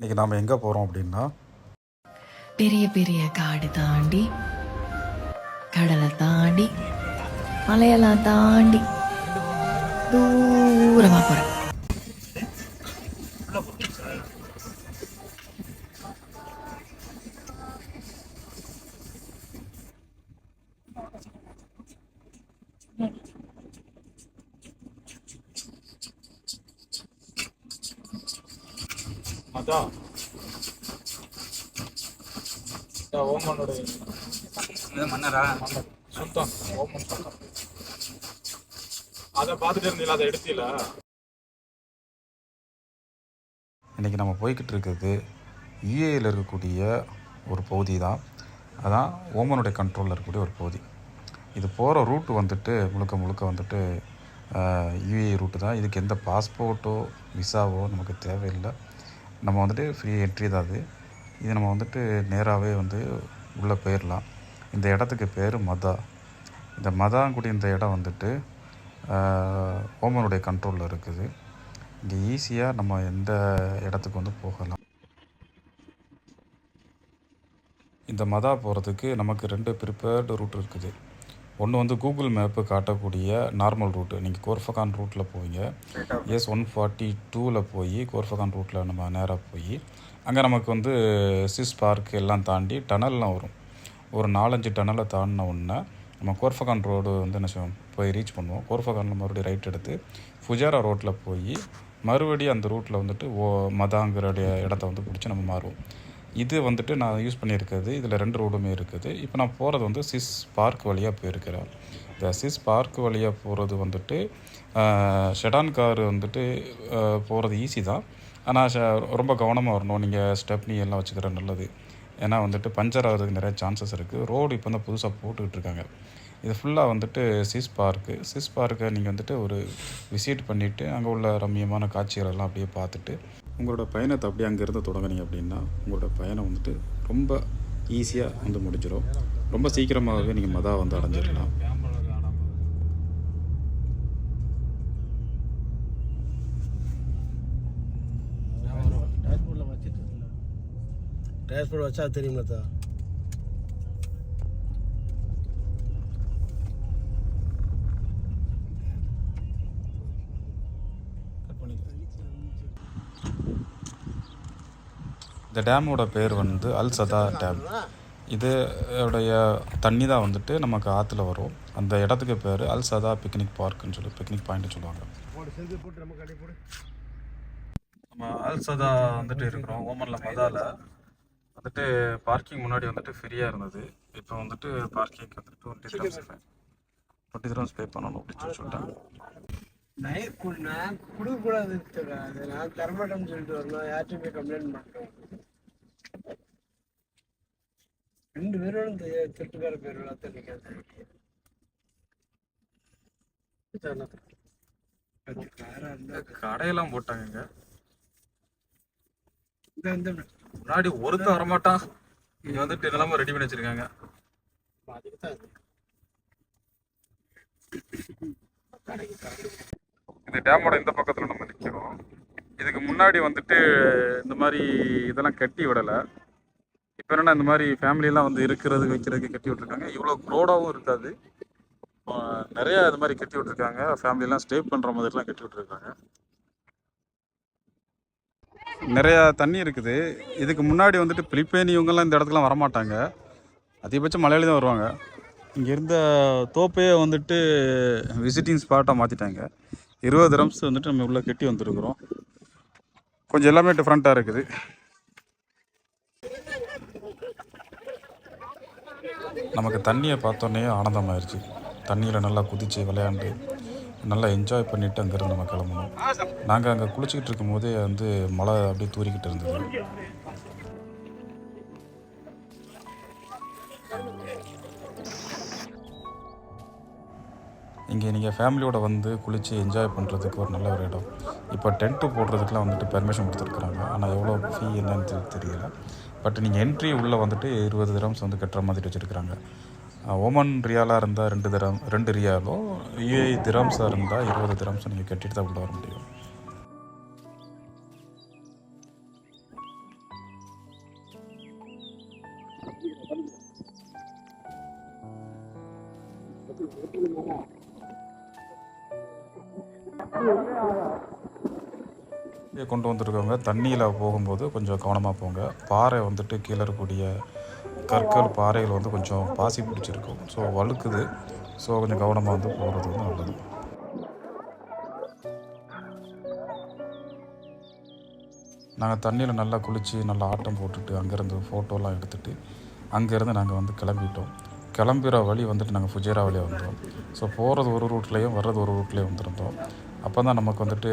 இன்றைக்கி நாம் எங்கே போகிறோம் அப்படின்னா பெரிய பெரிய காடு தாண்டி கடலை தாண்டி மலையெல்லாம் தாண்டி தூரமா you. அதான் ஓமனோட மன்னரா? சுத்தம். ஓமன் சுத்தம் அதை பார்த்துட்டு இருந்தீங்களா? அதை எடுத்தீங்களா? இன்றைக்கி நம்ம போய்கிட்டு இருக்கிறது யுஏயில் இருக்கக்கூடிய ஒரு பகுதி தான். அதான் ஓமனுடைய கண்ட்ரோலில் இருக்கக்கூடிய ஒரு பகுதி. இது போகிற ரூட்டு வந்துட்டு முழுக்க முழுக்க வந்துட்டு யுஏ ரூட்டு தான். இதுக்கு எந்த பாஸ்போர்ட்டோ விசாவோ நமக்கு தேவையில்லை. நம்ம வந்துட்டு ஃப்ரீ என்ட்ரி தான் அது. இது நம்ம வந்துட்டு நேராகவே வந்து உள்ளே போயிடலாம் இந்த இடத்துக்கு பேர் மதா. இந்த மதாங்குடி இந்த இடம் வந்துட்டு ஓமனுடைய கண்ட்ரோலில் இருக்குது. இங்கே ஈஸியாக நம்ம எந்த இடத்துக்கு வந்து போகலாம். இந்த மதா போகிறதுக்கு நமக்கு ரெண்டு ப்ரிப்பேர்டு ரூட் இருக்குது. ஒன்று வந்து கூகுள் மேப்பு காட்டக்கூடிய நார்மல் ரூட்டு நீங்கள் கோர்ஃபகான் ரூட்டில் போவீங்க. எஸ் ஒன் ஃபார்ட்டி டூவில் போய் கோர்ஃபகான் ரூட்டில் நம்ம நேராக போய் அங்கே நமக்கு வந்து சிஸ் பார்க் எல்லாம் தாண்டி டனல்லாம் வரும். ஒரு நாலஞ்சு டனலை தாண்டின உடனே நம்ம கோர்ஃபகான் ரோடு வந்து என்ன செய்வோம்? போய் ரீச் பண்ணுவோம். கோர்ஃபகானில் மறுபடியும் ரைட் எடுத்து ஃபுஜாரா ரோட்டில் போய் மறுபடியும் அந்த ரூட்டில் வந்துட்டு ஓ மதாங்கிற இடத்த வந்து பிடிச்சி நம்ம மாறுவோம். இது வந்துட்டு நான் யூஸ் பண்ணியிருக்கிறது இதில் ரெண்டு ரோடுமே இருக்குது. இப்போ நான் போகிறது வந்து சிஸ் பார்க் வழியாக போயிருக்கிறேன். இந்த சிஸ் பார்க் வழியாக போகிறது வந்துட்டு ஷெடான் கார் வந்துட்டு போகிறது ஈஸி தான். ஆனால் ரொம்ப கவனமாக வரணும். நீங்கள் ஸ்டெப்னி எல்லாம் வச்சுக்கிற நல்லது. ஏன்னா வந்துட்டு பஞ்சர் ஆகிறதுக்கு நிறைய சான்சஸ் இருக்குது ரோடு இப்போ தான் புதுசாக போட்டுக்கிட்டு இருக்காங்க. இது ஃபுல்லாக வந்துட்டு சிஸ் பார்க்கு சிஸ் பார்க்கை நீங்கள் வந்துட்டு ஒரு விசிட் பண்ணிவிட்டு அங்கே உள்ள ரம்மியமான காட்சிகள் எல்லாம் அப்படியே பார்த்துட்டு உங்களோட பயணத்தை அப்படியே அங்கேருந்து தொடங்குனீங்க அப்படின்னா உங்களோட பயணம் வந்துட்டு ரொம்ப ஈஸியாக வந்து முடிஞ்சிடும் ரொம்ப சீக்கிரமாகவே நீங்கள் மதா வந்து அடைஞ்சிடலாம் டேஷ்போர்ட் வச்சா தெரியுமா இந்த டேமோட பேர் வந்து அல் சதா டேம். இது உடைய தண்ணி தான் வந்துட்டு நமக்கு ஆற்றுல வரும். அந்த இடத்துக்கு பேர் அல் சதா பிக்னிக் பார்க்குன்னு சொல்லி பிக்னிக் பாயிண்ட்னு சொல்லுவாங்க. நம்ம அல் சதா வந்துட்டு இருக்கிறோம் ஓமனில் மதால. வந்துட்டு பார்க்கிங் முன்னாடி வந்துட்டு ஃப்ரீயாக இருந்தது. இப்போ வந்துட்டு பார்க்கிங் வந்துட்டு twenty three twenty three pay பண்ணணும் அப்படின்னு சொல்லி சொல்லிட்டாங்க நைட் நான் கொடுக்கக்கூடாது அது நான் தரமாட்டேன்னு சொல்லிட்டு வரணும் யார்ட்டையுமே கம்ப்ளைண்ட் பண்ணுறோம் ரெண்டு பேரோட திருட்டுக்கார காரா இருந்தா கடையெல்லாம் போட்டாங்க முன்னாடி ஒருத்தன் வரமாட்டான். இங்க வந்துட்டு இதெல்லாம் ரெடி பண்ணி வச்சிருக்காங்க. தான் இது. இந்த டேமோட இந்த பக்கத்தில் நம்ம நிற்கிறோம் இதுக்கு முன்னாடி வந்துட்டு இந்த மாதிரி இதெல்லாம் கட்டி விடலை. இப்போ என்னென்னா இந்த மாதிரி ஃபேமிலியெல்லாம் வந்து இருக்கிறதுக்கு வைக்கிறதுக்கு கட்டி விட்ருக்காங்க இவ்வளோ க்ரோடாகவும் இருக்காது. நிறையா நிறைய இது மாதிரி கட்டி விட்ருக்காங்க ஃபேமிலியெல்லாம் ஸ்டே பண்ணுற மாதிரிலாம் கட்டி விட்ருக்காங்க நிறையா தண்ணி இருக்குது. இதுக்கு முன்னாடி வந்துட்டு பிலிப்பேனி இவங்கெல்லாம் இந்த இடத்துக்குலாம் வரமாட்டாங்க. அதிகபட்சம் மலையாளி தான் வருவாங்க. இங்கே இருந்த தோப்பையே வந்துட்டு விசிட்டிங் ஸ்பாட்டாக மாற்றிட்டாங்க இருபது ரம்ஸ் வந்துட்டு நம்ம உள்ளே கட்டி வந்துருக்குறோம். கொஞ்சம் எல்லாமே டிஃப்ரெண்ட்டாக இருக்குது. நமக்கு தண்ணியை பார்த்தோன்னே ஆனந்தமாயிருச்சு. தண்ணியில் நல்லா குதித்து விளையாண்டு நல்லா என்ஜாய் பண்ணிவிட்டு அங்கேருந்து நம்ம கிளம்பணும் நாங்கள் அங்கே குளிச்சுக்கிட்டு இருக்கும்போதே வந்து மழை அப்படியே தூரிக்கிட்டு இருந்தது. இங்கே நீங்கள் ஃபேமிலியோடு வந்து குளித்து என்ஜாய் பண்ணுறதுக்கு ஒரு நல்ல ஒரு இடம். இப்போ டென்ட்டு போடுறதுக்குலாம் வந்துட்டு பெர்மிஷன் கொடுத்துருக்குறாங்க. ஆனால் எவ்வளோ ஃபீ என்னன்னு தெரியல. பட் நீங்கள் என்ட்ரி உள்ளே வந்துட்டு இருபது திரம்ஸ் வந்து கட்டுற மாதிரி வச்சுருக்குறாங்க. ஓமன் ரியாலாக இருந்தால் ரெண்டு திரம் ரெண்டு ரியாலோ யூஏ திரம்ஸாக இருந்தால் இருபது திரம்ஸ் நீங்கள் கட்டிட்டு தான் உள்ளே வர முடியும். Thank you. கொண்டு வந்திருக்கவங்க தண்ணியில் போகும்போது கொஞ்சம் கவனமாக போங்க. பாறை வந்துட்டு கீழே இருக்கக்கூடிய கற்கள் பாறைகள் வந்து கொஞ்சம் பாசி பிடிச்சிருக்கும். ஸோ வழுக்குது. ஸோ கொஞ்சம் கவனமாக வந்து போகிறது வந்து நல்லது. நாங்கள் தண்ணியில் நல்லா குளித்து நல்லா ஆட்டம் போட்டுட்டு அங்கேருந்து ஃபோட்டோலாம் எடுத்துகிட்டு அங்கேருந்து நாங்கள் வந்து கிளம்பிட்டோம். கிளம்புற வழி வந்துட்டு நாங்கள் ஃபுஜேரா வழியாக வந்தோம். ஸோ போகிறது ஒரு ரூட்லேயும் வர்றது ஒரு ரூட்லேயும் வந்திருந்தோம். அப்போ தான் நமக்கு வந்துட்டு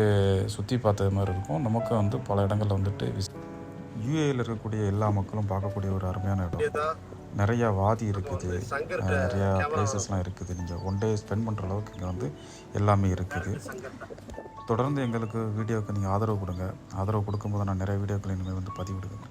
சுற்றி பார்த்தது மாதிரி இருக்கும். நமக்கு வந்து பல இடங்களில் வந்துட்டு யூஏயில் இருக்கக்கூடிய எல்லா மக்களும் பார்க்கக்கூடிய ஒரு அருமையான இடம். நிறையா வாதி இருக்குது. நிறையா பிளேசஸ்லாம் இருக்குது. நீங்கள் ஒன் டே ஸ்பெண்ட் பண்ணுற அளவுக்கு இங்கே வந்து எல்லாமே இருக்குது. தொடர்ந்து எங்களுக்கு வீடியோவுக்கு நீங்கள் ஆதரவு கொடுங்க. ஆதரவு கொடுக்கும்போது நான் நிறைய வீடியோக்கள் இனிமேல் வந்து பதிவிடுவேன்.